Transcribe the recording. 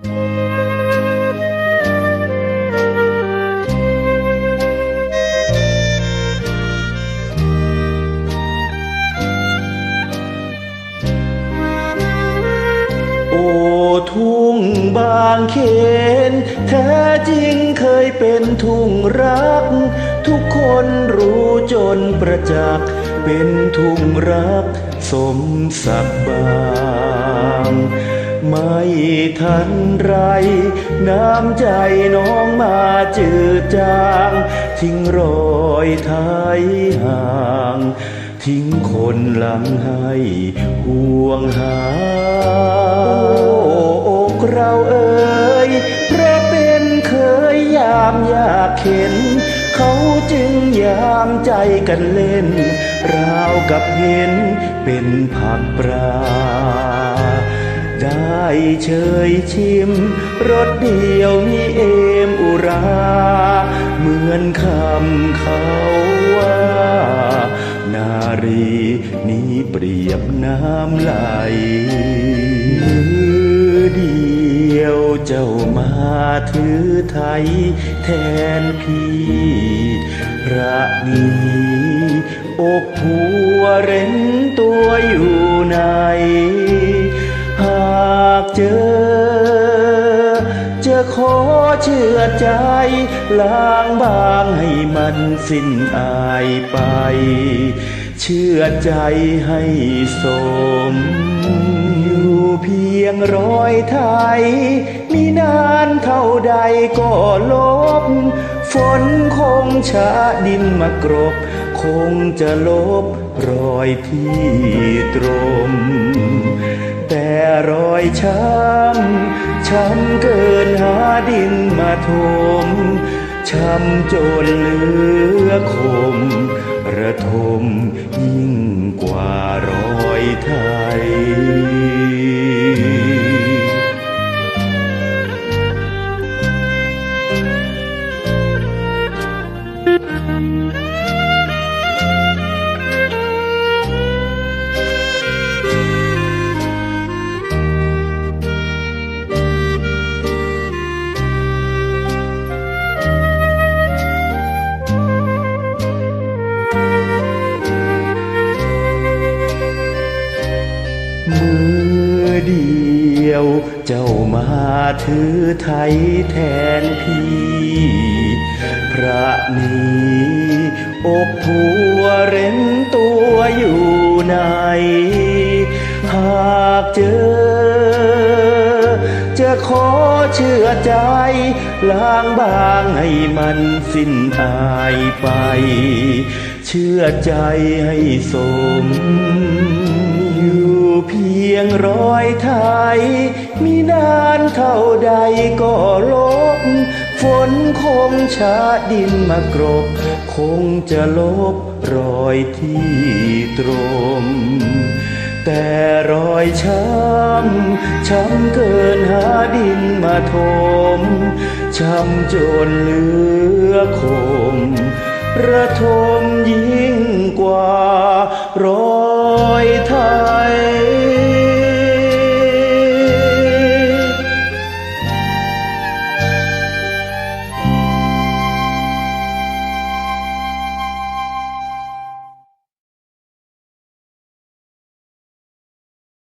โอ้ทุ่งบางเขนแท้จริงเคยเป็นทุ่งรัก ทุกคนรู้จนประจักษ์เป็นทุ่งรักสมศักดิ์บาง ไม่ทันไร น้ำใจน้องมาจืดจาง ทิ้งรอยไทยห่าง ทิ้งคนหลังให้ห่วงหา โอ้อกเราเอ่ยเพราะเป็นเคยยามอยากเห็น เขาจึงยามใจกันเล่น ราวกับเห็นเป็นผักปลา เชยชิม รสเดียวมีเอมอุรา เหมือนคำเขาว่า นารีนี้เปรียบน้ำไหลมือเดียวเจ้ามาถือไทยแทนพี่พระนี้อกผัวเร้นตัวอยู่ เจอจะขอเชื่อใจ ล้างบางให้มันสิ้นอายไป เชื่อใจให้สม อยู่เพียงรอยไทย มีนานเท่าใดก็ลบ ฝนคงชะดินมากรบ คงจะลบรอยที่ตรม แต่รอยช้ำ ช้ำเกินหาดินมาทม ช้ำจนเหลือคม ระทมยิ่งกว่ารอยไทย เดียวเจ้ามาถือไทยแทนพี่ ระนี้อกผัวเร้นตัวอยู่ใน หากเจอ จะขอเชื่อใจ ล้างบางให้มันสิ้นอายไป เชื่อใจให้สม อยู่เพียงรอยไทย มีนานเท่าใดก็ลบ ฝนคงชาดินมากรบ คงจะลบรอยที่ตรม แต่รอยช้ำ ช้ำเกินหาดินมาทม ช้ำจนเหลือคม ระทมยิ่งกว่า